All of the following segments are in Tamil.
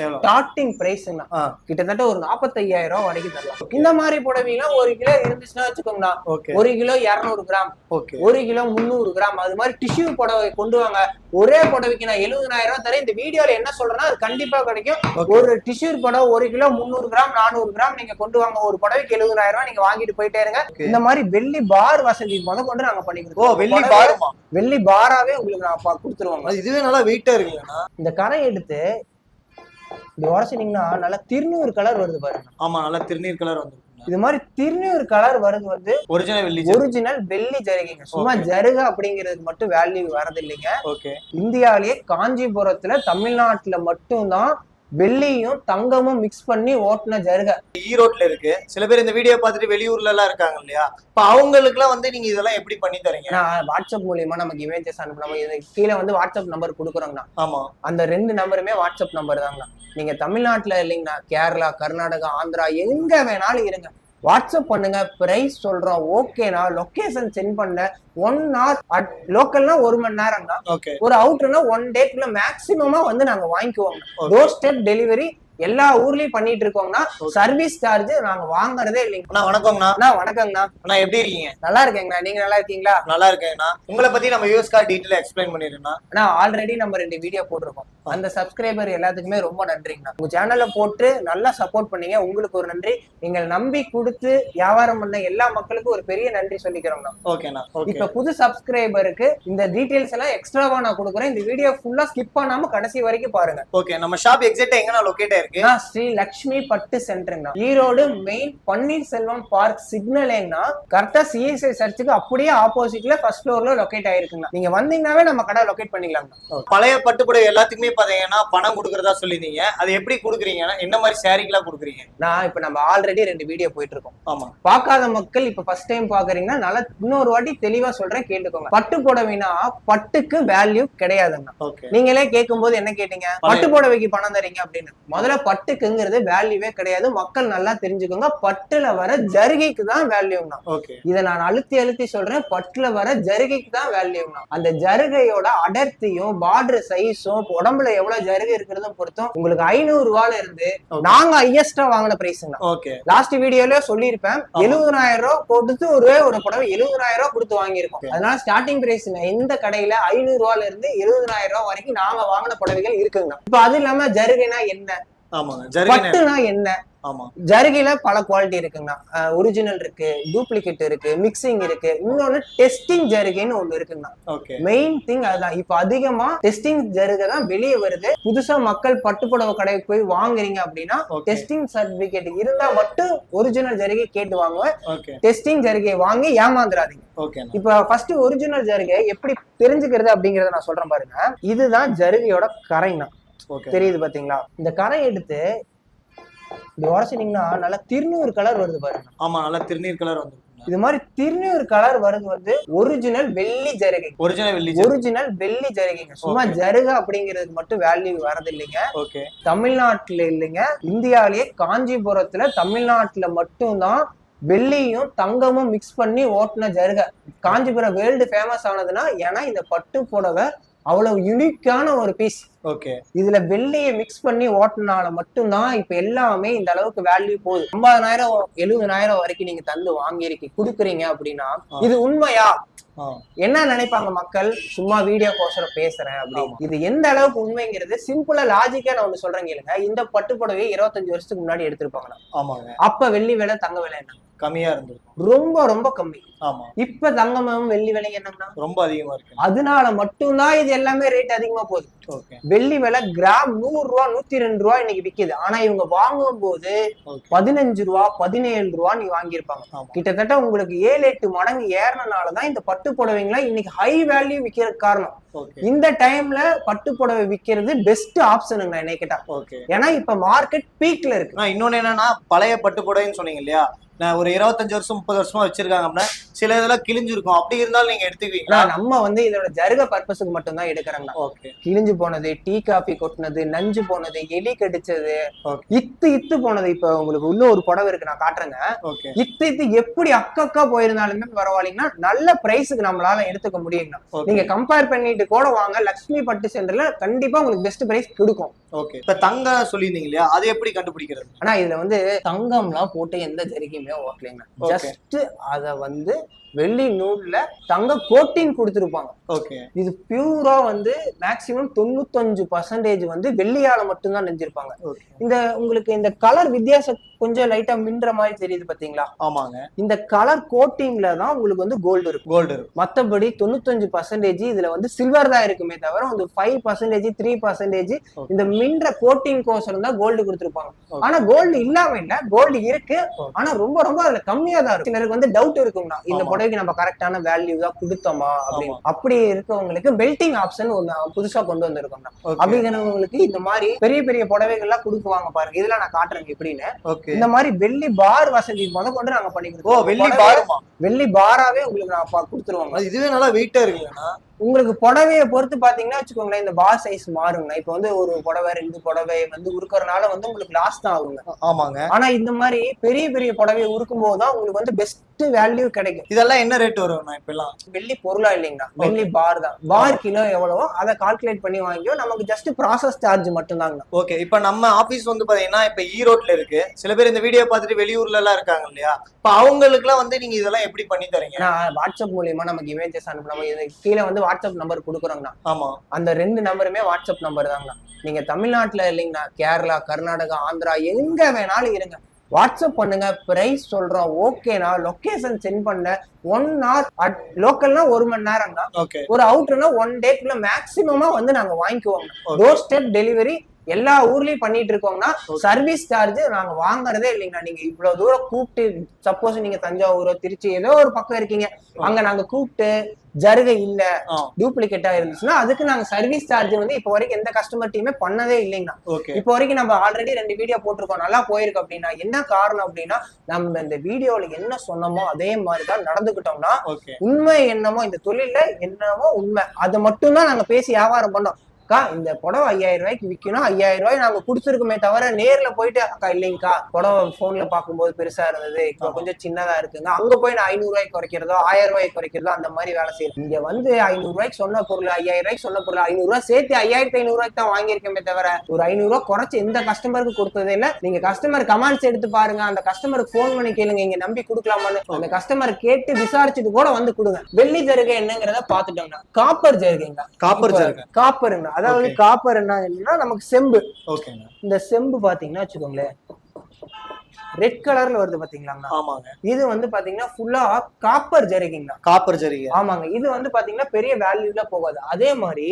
ஸ்டார்டிங் ஆ கிட்டத்தட்ட ஒரு நாற்பத்தையாயிரம் ரூபாய் வரைக்கும் தரலாம். இந்த மாதிரி புடவைலாம் ஒரு கிலோ இருந்துச்சுன்னா வச்சுக்கோங்கண்ணா ஒரு கிலோ இரநூறு கிராம். ஒரு கிலோ முந்நூறு கிராம். அது மாதிரி டிஷ்யூ புடவை கொண்டு வாங்க. ஒரே புடவைக்கு நான் எழுபதாயிரம் ரூபாய் தரேன். இந்த வீடியோல என்ன சொல்றேன்னா அது கண்டிப்பா கிடைக்கும். ஒரு டிஷ்யூ புடவை ஒரு கிலோ முந்நூறு கிராம் நானூறு கிராம் நீங்க கொண்டு வாங்க. ஒரு புடவைக்கு எழுபதாயிரம் ரூபாய் நீங்க வாங்கிட்டு போயிட்டே இருங்க. இந்த மாதிரி வெள்ளி பார் வசதி முத கொண்டு நாங்க பண்ணி ஓ கொடுத்தோம் வெள்ளி பாருமா வெள்ளி பாராவே உங்களுக்கு நான் அது இதுவே நல்லா வெயிட்டா இருக்குங்கண்ணா இந்த கரை எடுத்து இப்படி உரசினீங்கன்னா நல்லா திருநூறு கலர் வருது பாருங்க. ஆமா நல்லா திருநீர் கலர் வந்துருக்குங்க. இது மாதிரி திருநூறு கலர் வருது வந்து ஒரிஜினல் வெள்ளி. ஒரிஜினல் வெள்ளி ஜரிகைங்க. சும்மா. ஜருக அப்படிங்கிறதுக்கு மட்டும் வேல்யூ வரது இல்லைங்க ஓகே இந்தியாவிலேயே காஞ்சிபுரத்துல தமிழ்நாட்டுல மட்டும்தான் வெள்ளியும் தங்கமும் மிக்ஸ் பண்ணி ஓட்டுன ஜருக. ஈரோட்ல இருக்கு. சில பேர் இந்த வீடியோ பார்த்துட்டு வெளியூர்ல எல்லாம் இருக்காங்க இல்லையா? இப்ப அவங்களுக்கு எல்லாம் வந்து நீங்க இதெல்லாம் எப்படி பண்ணி தரீங்க? நான் வாட்ஸ்அப் மூலியமா நமக்கு இமேஜஸ் அனுப்பணும் கீழே வந்து வாட்ஸ்அப் நம்பர் கொடுக்குறோங்கண்ணா. ஆமா. அந்த ரெண்டு நம்பருமே வாட்ஸ்அப் நம்பர் தாங்கண்ணா. நீங்க தமிழ்நாட்டுல இல்லைங்கண்ணா. கேரளா கர்நாடகா ஆந்திரா எங்க வேணாலும் இருங்க. வாட்ஸ்அப் பண்ணுங்க பிரைஸ் சொல்றோம் ஓகேனா லொகேஷன் சென்ட் பண்ண. ஒன் ஹவர் லோக்கல்னா ஒரு மணி நேரம் தான். ஒரு அவுட்னா ஒன் டேக்குள்ள மேக்சிமமா வந்து நாங்க வாங்கிக்குவோம். டோர் ஸ்டெப் டெலிவரி எல்லா ஊர்லயும் பண்ணிட்டு இருக்கோம்னா சர்வீஸ் சார்ஜ் நாங்க வாங்குறதே இல்லைங்க. அண்ணா வணக்கம்ண்ணா. அண்ணா வணக்கங்கண்ணா அண்ணா எப்படி இருக்கீங்க? நல்லா இருக்கேங்கண்ணா. நீங்க நல்லா இருக்கீங்களா? நல்லா இருக்கேங்கண்ணா. உங்களை பத்தி நம்ம யூஸ் கார் டீட்டெயில் எக்ஸ்பிளைன் பண்ணிருந்தா அண்ணா ஆல்ரெடி நம்ம ரெண்டு வீடியோ போட்டிருக்கோம். அந்த சப்ஸ்கிரைபர் எல்லாத்துக்குமே ரொம்ப நன்றிங்கண்ணா. உங்க சேனல்ல போட்டு நல்லா சப்போர்ட் பண்ணீங்க. உங்களுக்கு ஒரு நன்றி. நீங்கள் நம்பி கொடுத்து வியாபாரம் பண்ண எல்லா மக்களுக்கும் ஒரு பெரிய நன்றி சொல்லிக்கிறோங்கண்ணா. ஓகேண்ணா ஓகே. இப்ப புது சப்ஸ்கிரைபருக்கு இந்த டீடைல்ஸ் எல்லாம் எக்ஸ்ட்ராவா நான் கொடுக்குறேன். இந்த வீடியோ ஃபுல்லா ஸ்கிப் பண்ணாம கடைசி வரைக்கும் பாருங்க. ஓகே நம்ம ஷாப் எக்ஸாக்டா எங்கண்ணா லொகேட் ஆயிருக்கு ஸ்ரீ லக்ஷ்மி பட்டு சென்டருங்கண்ணா. ஈரோடு மெயின் பன்னீர்செல்வம் பார்க் சிக்னலேங்கண்ணா கரெக்டா சிஎஸ்ஐ சர்ச்சுக்கு அப்படியே ஆப்போசிட்ல ஃபர்ஸ்ட் ஃப்ளோர்ல லொகேட் ஆயிருக்குங்கண்ணா. நீங்க வந்தீங்கன்னாவே நம்ம கடை லொகேட் பண்ணிக்கலாங்கண்ணா. பழைய பட்டுப்புடவை எல்லாத்துக்குமே பாத்தீங்கன்னா பணம் கொடுக்கறதா சொல்லிருந்தீங்க அது எப்படி கொடுக்குறீங்கன்னா என்ன மாதிரி சாரிக்கெல்லாம் கொடுக்குறீங்க? நான் இப்ப நம்ம ஆல்ரெடி ரெண்டு வீடியோ போயிட்டு இருக்கோம் ஆமா. பார்க்காத மக்கள் இப்ப ஃபர்ஸ்ட் டைம் பாக்குறீங்கன்னா நல்லா இன்னொரு வாட்டி தெளிவா சொல்றேன் கேட்டுக்கோங்க. பட்டு புடவைனா பட்டுக்கு வேல்யூ கிடையாதுங்கண்ணா ஓகே. நீங்களே கேட்கும்போது என்ன கேட்டீங்க? பட்டு புடவைக்கு பணம் தரீங்க அப்படின்னு. முதல்ல பட்டுக்குங்கிறது வேல்யூவே கிடையாது. மக்கள் நல்லா தெரிஞ்சுக்கோங்க. பட்டுல வர ஜருகைக்கு தான் வேல்யூனா ஓகே. இதை நான் அழுத்தி அழுத்தி சொல்றேன். பட்டுல வர ஜருகைக்கு தான் வேல்யூனா அந்த ஜருகையோட அடர்த்தியும் பார்டர் சைஸும் உடம்புல எவ்வளவு ஜருகை இருக்கிறதும் பொறுத்தும் உங்களுக்கு ஐநூறு ரூபால இருந்து. நாங்க ஹையஸ்டா வாங்கின ஓகே லாஸ்ட் வீடியோல சொல்லியிருப்பேன். எழுபதாயிரம் ரூபாய் கொடுத்து ஒரே ஒரு புடவை எழுபதாயிரம் ரூபாய் கொடுத்து வாங்கியிருக்கோம். அதனால ஸ்டார்டிங் பிரைஸ் இந்த கடையில ஐநூறு ரூபாயில இருந்து எழுபதாயிரம் ரூபாய் வரைக்கும் நாங்க வாங்கின புடவைகள் இருக்குங்க. இப்ப அது இல்லாம ஜருகைனா என்ன? ஆமாங்க. என்ன? ஆமா. ஜருகையில பல குவாலிட்டி இருக்குங்கண்ணா. ஒரிஜினல் இருக்கு டூப்ளிகேட் இருக்கு மிக்சிங் இருக்கு. இன்னொன்னு டெஸ்டிங் ஜருகைன்னு ஒண்ணு இருக்குங்கண்ணா. ஓகே மெயின் திங் அதுதான். இப்ப அதிகமா டெஸ்டிங் ஜருகை தான் வெளியே வருது. புதுசா மக்கள் பட்டுப்புடவை கடைக்கு போய் வாங்குறீங்க அப்படின்னா. டெஸ்டிங் சர்டிபிகேட் இருந்தா மட்டும் ஒரிஜினல் ஜருகை கேட்டு வாங்குவேன் டெஸ்டிங் ஜருகை வாங்கி ஏமாந்துடாதீங்க இப்ப ஃபர்ஸ்ட் ஒரிஜினல் ஜருகை எப்படி தெரிஞ்சுக்கிறது அப்படிங்கறத நான் சொல்றேன் பாருங்க. இதுதான் ஜருகையோட ஓகே தெரியுது பாத்தீங்களா? இந்த கரை எடுத்து இப்படி உரசினீங்கன்னா நல்லா திருநூறு கலர் வருது பாருங்க. ஆமா நல்லா திருநீர் கலர் வந்துருக்குங்க. இது மாதிரி திருநூறு கலர் வருது வந்து ஒரிஜினல் வெள்ளி ஜருகை ஒரிஜினல் வெள்ளி. ஒரிஜினல் வெள்ளி ஜருகைங்க. சும்மா. ஜருக அப்படிங்கிறதுக்கு மட்டும் வேல்யூ வரது இல்லைங்க ஓகே தமிழ்நாட்டுல இல்லைங்க. இந்தியாவிலேயே காஞ்சிபுரத்துல தமிழ்நாட்டுல மட்டும்தான் வெள்ளியும் தங்கமும் மிக்ஸ் பண்ணி ஓட்டுன ஜருக. காஞ்சிபுரம் வேர்ல்டு ஃபேமஸ் ஆனதுன்னா ஏன்னா இந்த பட்டு புடவை அவ்வளவு யுனிக்கான ஒரு பீஸ் ஓகே இதுல வெள்ளையை மிக்ஸ் பண்ணி ஓட்டுனால மட்டும்தான் இப்ப எல்லாமே இந்த அளவுக்கு வேல்யூ போகுது. ஐம்பதாயிரம் எழுபதாயிரம் வரைக்கும் நீங்க தந்து வாங்கியிருக்கீங்க கொடுக்குறீங்க அப்படின்னா. இது உண்மையா? என்ன நினைப்பாங்க மக்கள்? சும்மா வீடியோ கோசரம் பேசுறேன். அப்படின்னு. இது எந்த அளவுக்கு உண்மைங்கிறது சிம்பிளா லாஜிக்கா நான் ஒண்ணு சொல்றேன் கேளுங்க. இந்த பட்டு புடவையை இருபத்தஞ்சு வருஷத்துக்கு முன்னாடி எடுத்திருப்பாங்க ஆமாங்க. அப்ப வெள்ளி விலை தங்க விலை என்ன? கம்மியா இருந்திருக்கும். ரொம்ப ரொம்ப கம்மி. ஆமா. இப்ப தங்கமும் வெள்ளி விலை என்னன்னா ரொம்ப அதிகமா இருக்கு. அதனால மட்டும்தான் இது எல்லாமே ரேட் அதிகமா போகுது. வெள்ளி விலை கிராம் நூறு ரூபா நூத்தி ரெண்டு ரூபா இன்னைக்கு விக்குது. ஆனா இவங்க வாங்கும் போது பதினஞ்சு ரூபா பதினேழு ரூபா நீ வாங்கியிருப்பாங்க. கிட்டத்தட்ட உங்களுக்கு ஏழு எட்டு மடங்கு ஏறினாலதான் இந்த பட்டு புடவைங்களாம் இன்னைக்கு ஹை வேல்யூ விக்கிறதுக்கு காரணம். இந்த டைம்ல பட்டு புடவை விக்கிறது பெஸ்ட் ஆப்ஷனுங்க என்ன கேட்டா. ஓகே. ஏன்னா இப்ப மார்க்கெட் பீக்ல இருக்கு. இன்னொன்னு என்னன்னா பழைய பட்டு புடவைன்னு சொன்னீங்க இல்லையா? ஒரு இருபத்தஞ்சு வருஷம் முப்பது வருஷமா வச்சிருக்காங்க அப்படின்னா சில இதெல்லாம் கிழிஞ்சிருக்கும். அப்படி இருந்தாலும் நீங்க எடுத்துக்குவீங்களா? நம்ம வந்து இதோட ஜருக பர்பஸுக்கு மட்டும்தான் எடுக்கிறோம்னா ஓகே கிழிஞ்சு போனது டீ காபி கொட்டினது நஞ்சு போனது எலி கடிச்சது. இத்து இத்து போனது. இப்ப உங்களுக்கு உள்ள ஒரு புடவை இருக்கு நான் காட்டுறேங்க. ஓகே இத்து இத்து எப்படி அக்கக்கா போயிருந்தாலுமே பரவாயில்லைங்கன்னா நல்ல பிரைஸுக்கு நம்மளால எடுத்துக்க முடியுங்கண்ணா நீங்க கம்பேர் பண்ணிட்டு கூட வாங்க லக்ஷ்மி பட்டு சென்டர்ல கண்டிப்பா உங்களுக்கு பெஸ்ட் பிரைஸ் கொடுக்கும். ஓகே இப்ப தங்கம் சொல்லியிருந்தீங்க இல்லையா? அது எப்படி கண்டுபிடிக்கிறது? ஆனா இதுல வந்து தங்கம்லாம் போட்டு எந்த ஜரிகையுமே ஓட்டலைங்க. ஜஸ்ட் அத வந்து வெள்ளி நூல்ல தங்க கோட்டிங் கொடுத்துருப்பாங்க. ஓகே. இது பியூரா வந்து மேக்சிமம் தொண்ணூத்தஞ்சு பர்சன்டேஜ் வந்து வெள்ளியால மட்டும்தான் நெஞ்சிருப்பாங்க. இந்த உங்களுக்கு இந்த கலர் வித்தியாசம் கொஞ்சம் லைட்டா மின்ற மாதிரி தெரியுது பாத்தீங்களா? ஆமாங்க. இந்த கலர் கோட்டிங்ல தான் உங்களுக்கு வந்து கோல்டு இருக்கும். கோல்டு இருக்கும். மத்தபடி தொண்ணூத்தஞ்சு பர்சன்டேஜ் இதுல வந்து சில்வர் தான் இருக்குமே தவிர வந்து ஃபைவ் பர்சன்டேஜ் த்ரீ பர்சன்டேஜ். இந்த மின்ற கோட்டிங் கோசரம் தான் கோல்டு கொடுத்துருப்பாங்க. ஆனா கோல்டு இல்லாம இல்ல கோல்டு இருக்கு. ஆனா ரொம்ப ரொம்ப அதுல கம்மியா தான் இருக்கும். சிலருக்கு வந்து டவுட் இருக்கும்னா இந்த. புடவைக்கு நம்ம கரெக்டான வேல்யூ தான் கொடுத்தோமா அப்படின்னு. அப்படி இருக்கவங்களுக்கு பெல்டிங் ஆப்ஷன் ஒண்ணு புதுசா கொண்டு வந்திருக்கோம்னா அப்படிங்கிறவங்களுக்கு இந்த மாதிரி பெரிய பெரிய புடவைகள்லாம் கொடுக்குவாங்க பாருங்க. இதெல்லாம் நான் காட்டுறேங்க எப்படின்னு ஓகே இந்த மாதிரி வெள்ளி பார் வசதி முத கொண்டு நாங்க பண்ணி ஓ வெள்ளி பாருமா வெள்ளி பாராவே உங்களுக்கு நான் கொடுத்துருவாங்க இதுவே நல்லா வெயிட்டா இருக்குல்லண்ணா. உங்களுக்கு புடவைய பொறுத்து பாத்தீங்கன்னா வச்சுக்கோங்களேன் இந்த பார் சைஸ் மாறுங்கண்ணா இப்போ வந்து ஒரு புடவை ரெண்டு புடவை வந்து உருக்கறனால வந்து உங்களுக்கு லாஸ் தான் ஆகுங்க. ஆமாங்க. ஆனா இந்த மாதிரி பெரிய பெரிய புடவையை உருக்கும் போது தான் உங்களுக்கு வந்து பெஸ்ட் வேல்யூ கிடைக்கும். இதெல்லாம் என்ன ரேட் வரும்ண்ணா இப்ப எல்லாம் வெள்ளி பொருளா இல்லைங்கண்ணா வெள்ளி பார் தான். பார் கிலோ எவ்வளவோ அதை கால்குலேட் பண்ணி வாங்கியோ நமக்கு ஜஸ்ட் ப்ராசஸ் சார்ஜ் மட்டும்தாங்கண்ணா ஓகே இப்ப நம்ம ஆபீஸ் வந்து பாத்தீங்கன்னா இப்ப ஈரோட்ல இருக்கு. சில பேர் இந்த வீடியோ பார்த்துட்டு வெளியூர்ல எல்லாம் இருக்காங்க இல்லையா? இப்ப அவங்களுக்கு எல்லாம் வந்து நீங்க இதெல்லாம் எப்படி பண்ணி தரீங்க? வாட்ஸ்அப் மூலியமா நமக்கு இமேஜஸ் அனுப்பணும். கீழே வந்து வாட்ஸ்அப் நம்பர் கொடுக்குறோங்கண்ணா. ஆமா. அந்த ரெண்டு நம்பருமே வாட்ஸ்அப் நம்பர் தாங்கண்ணா. நீங்க தமிழ்நாட்டுல இல்லைங்கண்ணா கேரளா கர்நாடகா ஆந்திரா எங்க வேணாலும் இருங்க. வாட்ஸ்அப் பண்ணுங்க பிரைஸ் சொல்றோம் ஓகேனா லொகேஷன் சென்ட் பண்ண ஒன் ஹவர் லோக்கல்னா ஒரு மணி நேரம் தான் ஒரு அவுட்னா ஒன் டேக்குள்ள மேக்சிமமா வந்து நாங்க வாங்கிக்குவோம். டோர் ஸ்டெப் டெலிவரி எல்லா ஊர்லயும் பண்ணிட்டு இருக்கோம்னா. சர்வீஸ் சார்ஜ் நாங்க வாங்குறதே இல்லைங்கண்ணா. நீங்க இவ்வளவு தூரம் கூப்பிட்டு சப்போஸ் நீங்க தஞ்சாவூரோ திருச்சி ஏதோ ஒரு பக்கம் இருக்கீங்க. அங்க நாங்க கூப்பிட்டு ஜருகை இல்ல டூப்ளிகேட்டா இருந்துச்சுன்னா அதுக்கு நாங்க சர்வீஸ் சார்ஜ் வந்து இப்போ வரைக்கும் எந்த கஸ்டமர் டீமே பண்ணதே இல்லைங்கண்ணா. இப்போ வரைக்கும் நம்ம ஆல்ரெடி ரெண்டு வீடியோ போட்டிருக்கோம். நல்லா போயிருக்கு அப்படின்னா என்ன காரணம் அப்படின்னா நம்ம இந்த வீடியோல என்ன சொன்னோமோ அதே மாதிரி தான் நடந்துக்கிட்டோம்னா ஓகே உண்மை என்னமோ இந்த தொழில்ல என்னமோ உண்மை. அதை மட்டும்தான் நாங்க பேசி வியாபாரம் பண்ணோம். அக்கா இந்த புடவை ஐயாயிரம் ரூபாய்க்கு விற்கணும் ஐயாயிரம் ரூபாய் நாங்க கொடுத்துருக்கோமே தவிர நேர்ல போயிட்டு அக்கா இல்லைங்கக்கா புடவை போன்ல பார்க்கும்போது பெருசா இருந்தது. இப்போ. கொஞ்சம் சின்னதா இருக்குங்க. அங்க போய் நான் ஐநூறு ரூபாய்க்கு குறைக்கிறதோ ஆயிரம் ரூபாய்க்கு குறைக்கிறதோ அந்த மாதிரி வேலை செய்யும் இங்க வந்து ஐநூறு ரூபாய்க்கு சொன்ன பொருள் ஐயாயிரம் ரூபாய்க்கு சொன்ன பொருள் ஐநூறு ரூபாய் சேர்த்து ஐயாயிரத்தி ஐநூறு ரூபாய்க்கு தான் வாங்கியிருக்கோமே தவிர ஒரு ஐநூறு ரூபாய் குறைச்சு எந்த கஸ்டமருக்கு கொடுத்ததே இல்ல. நீங்க கஸ்டமர் கமெண்ட்ஸ் எடுத்து பாருங்க. அந்த கஸ்டமருக்கு ஃபோன் பண்ணி கேளுங்க. இங்க நம்பி கொடுக்கலாமான்னு. அந்த கஸ்டமர் கேட்டு விசாரிச்சுட்டு கூட வந்து கொடுங்க. வெள்ளி ஜருகை என்னங்கிறத பாத்துட்டோம்னா காப்பர் ஜருகைங்க. காப்பர் ஜருகை. காப்பருங்க அதாவது. காப்பர் என்ன என்னன்னா நமக்கு செம்பு. ஓகேங்க இந்த செம்பு பாத்தீங்கன்னா வச்சுக்கோங்களேன் ரெட் கலர்ல வருது பாத்தீங்களாங்கண்ணா ஆமாங்க. இது வந்து பாத்தீங்கன்னா ஃபுல்லா காப்பர் ஜருகைங்கண்ணா காப்பர் ஜரிகை. ஆமாங்க. இது வந்து பாத்தீங்கன்னா பெரிய வேல்யூல போகாது. அதே மாதிரி.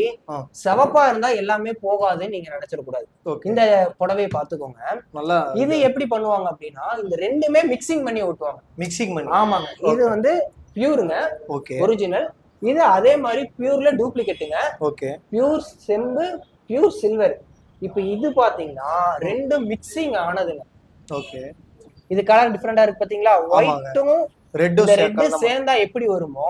சிவப்பா இருந்தா எல்லாமே போகாதுன்னு நீங்க நினைச்சிடக்கூடாது இந்த புடவையை பாத்துக்கோங்க. நல்லா இது எப்படி பண்ணுவாங்க அப்படின்னா இந்த ரெண்டுமே மிக்சிங் பண்ணி ஓட்டுவாங்க மிக்சிங் பண்ணி. ஆமாங்க. இது. வந்து பியூருங்க ஓகே ஒரிஜினல் இது அதே மாதிரி பியூர்ல டூப்ளிகேட்டுங்க ஓகே பியூர் செம்பு பியூர் சில்வர் இப்போ இது பாத்தீங்கன்னா ரெண்டும் மிக்சிங் ஆனதுங்க. ஓகே இது கலர் டிஃப்ரெண்டா இருக்கு பாத்தீங்களா. ஒயிட்டும் ரெட்டும் சேர்ந்தா எப்படி வருமோ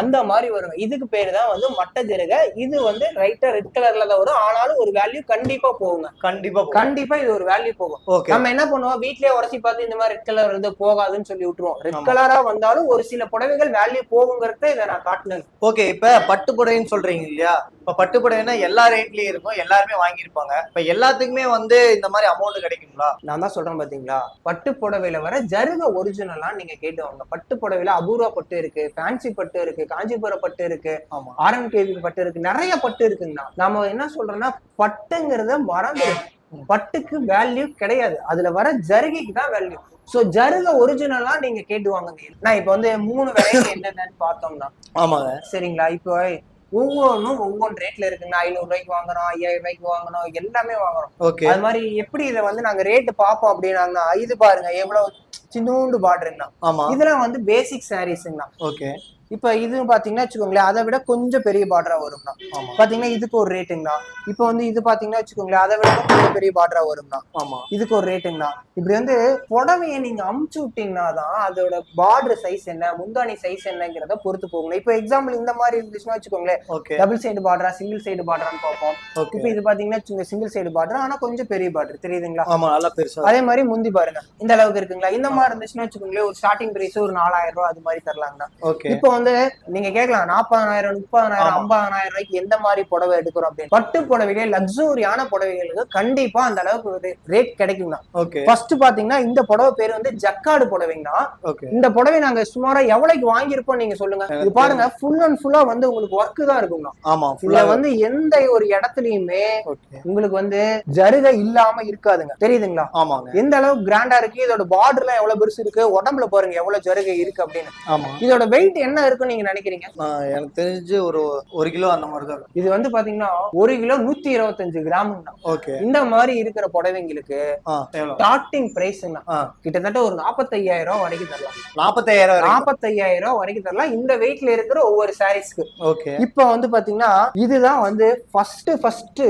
அந்த மாதிரி வருங்க இதுக்கு பேரு தான் வந்து மட்டை ஜெருகை. இது வந்து ரைட்டா ரெட் கலர்ல தான் வரும். ஆனாலும் ஒரு வேல்யூ கண்டிப்பா போகுங்க. கண்டிப்பா கண்டிப்பா இது ஒரு வேல்யூ போகும். நம்ம என்ன பண்ணுவோம்? வீட்லயே உரசி பார்த்து இந்த மாதிரி ரெட் கலர் வந்து போகாதுன்னு சொல்லி விட்டுருவோம். ரெட். கலரா வந்தாலும் ஒரு சில புடவைகள் வேல்யூ போகுங்கிறத இதை நான் காட்டினேன் ஓகே இப்ப பட்டு புடவைன்னு சொல்றீங்க இல்லையா? இப்ப பட்டு புடவைன்னா எல்லா ரேட்லயும் இருக்கும். எல்லாருமே வாங்கியிருப்பாங்க. இப்ப எல்லாத்துக்குமே வந்து இந்த மாதிரி அமௌண்ட் கிடைக்குங்களா? நான் தான் சொல்றேன் பாத்தீங்களா? பட்டு புடவையில வர ஜருக ஒரிஜினலா நீங்க கேட்டு வாங்க. பட்டு புடவையில அபூர்வா பட்டு இருக்கு ஃபேன்சி பட்டு இருக்கு காஞ்சிபுரம் பட்டு இருக்கு ஆமா. ஆர்எம் கேவி பட்டு இருக்கு நிறைய பட்டு இருக்குங்கண்ணா. நாம என்ன சொல்றோம்னா பட்டுங்கிறத மறந்துடும் பட்டுக்கு வேல்யூ கிடையாது. அதுல வர ஜருகைக்கு தான் வேல்யூ சோ ஜருக ஒரிஜினலா நீங்க கேட்டு வாங்குங்க நான் இப்ப வந்து மூணு வெரைட்டி என்னென்னு பார்த்தோம்னா. ஆமாங்க. சரிங்களா? இப்போ ஒவ்வொன்றும் ஒவ்வொன்று ரேட்ல இருக்குங்க. ஐநூறு ரூபாய்க்கு வாங்குறோம் ஐயாயிரம் ரூபாய்க்கு வாங்குறோம் எல்லாமே வாங்குறோம். ஓகே அது மாதிரி எப்படி இதை வந்து நாங்க ரேட்டு பார்ப்போம் அப்படின்னாங்கன்னா இது பாருங்க எவ்வளவு சின்னூண்டு பாடுறீங்கண்ணா ஆமா. இதெல்லாம் வந்து பேசிக் சாரீஸுங்கண்ணா ஓகே இப்போ இது பாத்தீங்கன்னா வச்சுக்கோங்களேன் அதை விட கொஞ்சம் பெரிய பார்டரா வரும்னா பாத்தீங்கன்னா இதுக்கு ஒரு ரேட்டுங்கண்ணா இப்போ வந்து இது பாத்தீங்கன்னா வச்சுக்கோங்களேன் அதை விட கொஞ்சம் பெரிய பார்டரா வரும்னா இதுக்கு ஒரு ரேட்டுங்கண்ணா இப்படி வந்து புடவையை நீங்க அமுச்சு விட்டீங்கன்னா தான் அதோட பார்டர் சைஸ் என்ன முந்தானி சைஸ் என்னங்கிறத பொறுத்து போகணும் இப்போ எக்ஸாம்பிள் இந்த மாதிரி இருந்துச்சுன்னா வச்சுக்கோங்களேன் டபுள் சைடு பார்டரா சிங்கிள் சைடு பார்டரான்னு பார்ப்போம். இப்போ இது பாத்தீங்கன்னா சிங்கிள் சைடு பார்டர் ஆனா கொஞ்சம் பெரிய பார்டர் தெரியுதுங்களா? ஆமா நல்லா பெருசா அதே மாதிரி முந்தி பாருங்க. இந்த அளவுக்கு இருக்குங்களா? இந்த மாதிரி இருந்துச்சுன்னா வச்சுக்கோங்களேன் ஒரு ஸ்டார்டிங் பிரைஸ் ஒரு நாலாயிரம் ரூபாய் அது மாதிரி தரலாங்கண்ணா. இப்போ வந்து நீங்க கேட்கலாம் நாற்பதாயிரம் முப்பதாயிரம் ஆமா. ஐம்பதாயிரம் ரூபாய்க்கு எந்த மாதிரி புடவை எடுக்கிறோம் அப்படின்னு. பட்டு புடவைகளே லக்ஸூரியான புடவைகளுக்கு கண்டிப்பா அந்த அளவுக்கு ரேட் ஃபர்ஸ்ட் பாத்தீங்கன்னா இந்த புடவை பேர் வந்து ஜக்காடு புடவைங்கண்ணா ஓகே இந்த புடவை நாங்க சுமாரா எவ்வளவுக்கு வாங்கியிருப்போம் நீங்க சொல்லுங்க. இது பாருங்க ஃபுல் அண்ட் ஃபுல்லா வந்து உங்களுக்கு ஒர்க் தான் இருக்குங்கண்ணா ஆமா ஃபுல்லா வந்து எந்த ஒரு இடத்துலயுமே உங்களுக்கு வந்து ஜருகை இல்லாம இருக்காதுங்க. தெரியுதுங்களா? ஆமாங்க. எந்த அளவுக்கு கிராண்டா இருக்கு இதோட பார்டர்லாம் எவ்வளவு பெருசு இருக்கு உடம்புல பாருங்க எவ்வளவு ஜருகை இருக்கு அப்படின்னு. ஆமா. இதோட வெயிட் என்ன இருக்குன்னு நீங்க நினைக்கிறீங்க? நான் எனக்கு தெரிஞ்சு ஒரு ஒரு கிலோ அந்த மாதிரி தான் இருக்கும். இது வந்து பாத்தீங்கன்னா ஒரு கிலோ நூத்தி இருபத்தஞ்சு கிராம் ஓகே. இந்த மாதிரி இருக்கிற புடவைங்களுக்கு ஸ்டார்டிங் பிரைஸ் கிட்டத்தட்ட ஒரு நாற்பத்தையாயிரம் ரூபாய் வரைக்கும் தரலாம். நாற்பத்தாயிரம் வரைக்கும்? நாற்பத்தையாயிரம் ரூபாய் வரைக்கும் தரலாம். இந்த வெயிட்ல இருக்கிற ஒவ்வொரு சாரீஸ்க்கு ஓகே. இப்போ வந்து பாத்தீங்கன்னா இதுதான் வந்து ஃபர்ஸ்ட் ஃபர்ஸ்ட்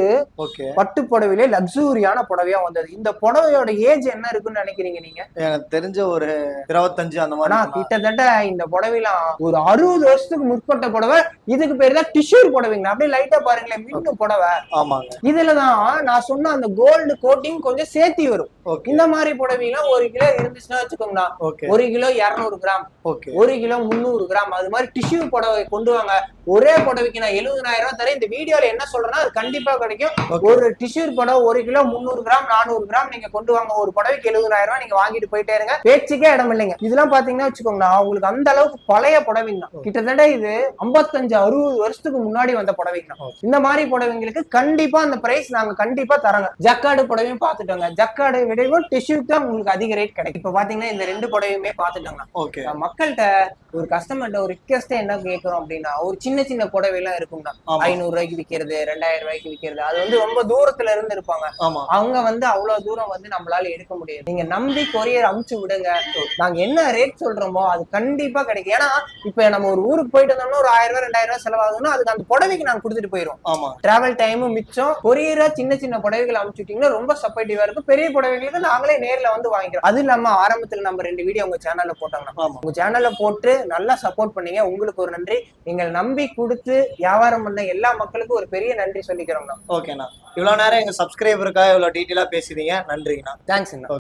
ஓகே. பட்டு புடவையிலே லக்ஸூரியான புடவையா வந்தது. இந்த புடவையோட ஏஜ் என்ன இருக்குன்னு நினைக்கிறீங்க நீங்க? எனக்கு தெரிஞ்ச ஒரு இருபத்தஞ்சு அந்த மாதிரி இருக்குமா? கிட்டத்தட்ட இந்த புடவைலாம் ஒரு அறுபது வருஷத்துக்கு முற்பட்ட புடவை இதுக்கு பேர் தான் டிஷ்யூர் புடவைங்க அப்படியே லைட்டா பாருங்களேன் மின்னும் புடவை. ஆமாங்க. இதுலதான் நான் சொன்ன அந்த கோல்டு கோட்டிங் கொஞ்சம் சேர்த்தி வரும். இந்த மாதிரி புடவைலாம் ஒரு கிலோ இருந்துச்சுன்னா வச்சுக்கோங்கண்ணா. ஒரு கிலோ இருநூறு கிராம். ஓகே ஒரு கிலோ முந்நூறு கிராம். அது மாதிரி டிஷ்யூ புடவை கொண்டு வாங்க. ஒரே புடவைக்கு நான் எழுபதாயிரம் ரூபாய் தரேன். இந்த வீடியோல என்ன சொல்றேன்னா அது கண்டிப்பா கிடைக்கும். ஒரு டிஷ்யூ புடவை ஒரு கிலோ முந்நூறு கிராம் நானூறு கிராம் நீங்க கொண்டு வாங்க. ஒரு புடவைக்கு எழுபதாயிரம் ரூபாய் நீங்க வாங்கிட்டு போயிட்டே இருங்க. பேச்சுக்கே இடம் இல்லைங்க. இதெல்லாம் பாத்தீங்கன்னா வச்சுக்கோங்கண்ணா உங்களுக்கு அந்த அளவுக்கு பழைய புடவைங்க. தான் கிட்டத்தட்ட இது ஐம்பத்தஞ்சு அறுபது வருஷத்துக்கு முன்னாடி வந்த புடவைங்க. தான். இந்த மாதிரி புடவைங்களுக்கு கண்டிப்பா அந்த பிரைஸ் நாங்க கண்டிப்பா தரோங்க. ஜக்காடு புடவையும் பார்த்துட்டோங்க ஜக்காடு விடையும் டிஷ்யூக்கு தான் உங்களுக்கு அதிக ரேட் கிடைக்கும். இப்ப பாத்தீங்கன்னா இந்த ரெண்டு புடவையுமே நான் மக்கள்கிட்ட ஒரு கஸ்டமர்கிட்ட ஒரு ரிக்வெஸ்ட் என்ன கேட்கறோம் அப்படின்னா ஒரு சின்ன சின்ன புடவை எல்லாம் இருக்கும்டா. ஐநூறு ரூபாய்க்கு விக்கிறது ரெண்டாயிரம் ரூபாய்க்கு விக்கிறது. அது வந்து ரொம்ப தூரத்துல இருந்து இருப்பாங்க அவங்க வந்து அவ்வளவு தூரம் வந்து நம்மளால எடுக்க முடியாது. நீங்க நம்பி கொரியர் அமுச்சு விடுங்க. நாங்க என்ன ரேட் சொல்றோமோ அது கண்டிப்பா கிடைக்கும். ஏன்னா இப்ப நம்ம ஒரு ஊருக்கு போயிட்டு வந்தோம்னா ஒரு ஆயிரம் ரூபாய் ரெண்டாயிரம் ரூபாய் செலவாகுதுன்னா அதுக்கு அந்த புடவைக்கு நாங்க கொடுத்துட்டு போயிரும். ஆமா. டிராவல் டைமும் மிச்சம். கொரியரா சின்ன சின்ன புடவைகள் அனுப்பிச்சுட்டீங்கன்னா ரொம்ப சப்போர்ட்டிவா இருக்கும். பெரிய புடவைகளுக்கு நாங்களே நேர்ல வந்து வாங்கிக்கிறோம். அது இல்லாம ஆரம்பத்துல நம்ம ரெண்டு வீடியோ உங்க சேனல்ல போட்டாங்க ஆமா. உங்க சேனல்ல போட்டு நல்லா சப்போர்ட் பண்ணீங்க. உங்களுக்கு ஒரு நன்றி. நீங்கள் நம்பி கொடுத்து வியாபாரம் பண்ண எல்லா மக்களுக்கும் ஒரு பெரிய நன்றி சொல்லிக்கிறோம் ஓகேண்ணா இவ்வளவு நேரம் எங்க சப்ஸ்கிரைபருக்காக இவ்வளவு டீட்டெயிலா பேசுறீங்க நன்றிங்கண்ணா. தேங்க்ஸ்